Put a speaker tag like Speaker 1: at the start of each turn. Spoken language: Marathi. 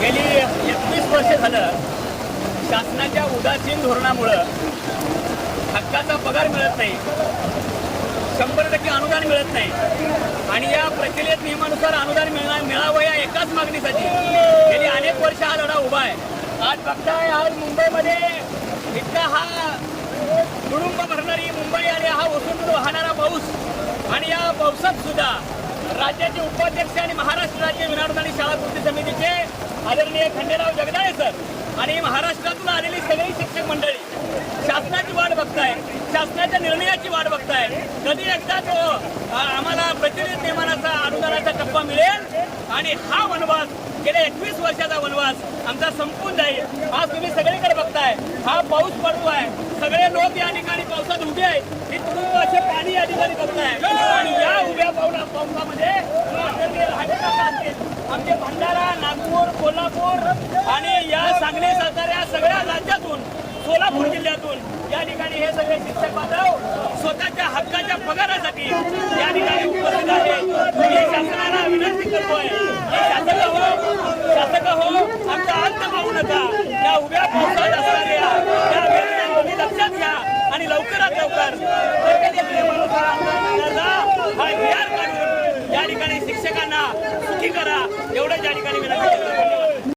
Speaker 1: गेली एकवीस वर्ष झालं शासनाच्या उदासीन धोरणामुळं हक्काचा पगार मिळत नाही. शंभर टक्के अनुदान मिळत नाही. आणि या प्रचलित नियमानुसार अनुदान मिळणार मिळावं या एकाच मागणीसाठी गेली अनेक वर्ष हा आज बघताय आज मुंबईमध्ये इतका हा तुडुंब भरणारी मुंबई आणि हा ओसंडून वाहणारा पाऊस आणि या पावसात सुद्धा राज्याचे उपाध्यक्ष आणि महाराष्ट्र राज्य विनारोध आणि शाळा कृती समितीचे आदरणीय खंडेराव जगदाळे सर आणि महाराष्ट्रातून आलेली सगळी शिक्षक मंडळी शासनाची वाट बघताय शासनाच्या निर्णयाची वाट बघताय. कधी एकदा तो आम्हाला प्रचलित नियमानाचा अनुदानाचा टप्पा मिळेल. आणि हा वनवास गेल्या एकवीस वर्षाचा वनवास आमचा संपून जाईल. आज तुम्ही सगळीकडे बघताय. हा पाऊस पडतो आहे. सगळे लोक या ठिकाणी पावसात उभे आहेत. हे तुडुंब असे पाणी या ठिकाणी बघताय. आणि या उभ्या पावला पावसामध्ये आमचे भंडारा नागपूर कोल्हापूर आणि या सांगली सातारा सगळ्या राज्यातून सोलापूर जिल्ह्यातून या ठिकाणी हे सगळे शिक्षक बांधव स्वतःच्या हक्काच्या पगारासाठी या ठिकाणी उपस्थित आहे मी शासनाला विनंती करतोय शासक हो शासक हो आमचा अंत पाहू नका. या उभ्या पावसात असणाऱ्या या वेदना लक्षात घ्या आणि लवकरात लवकर हा विहार काढून या ठिकाणी शिक्षकांना सुखी करा. एवढंच या ठिकाणी विनंती करतो.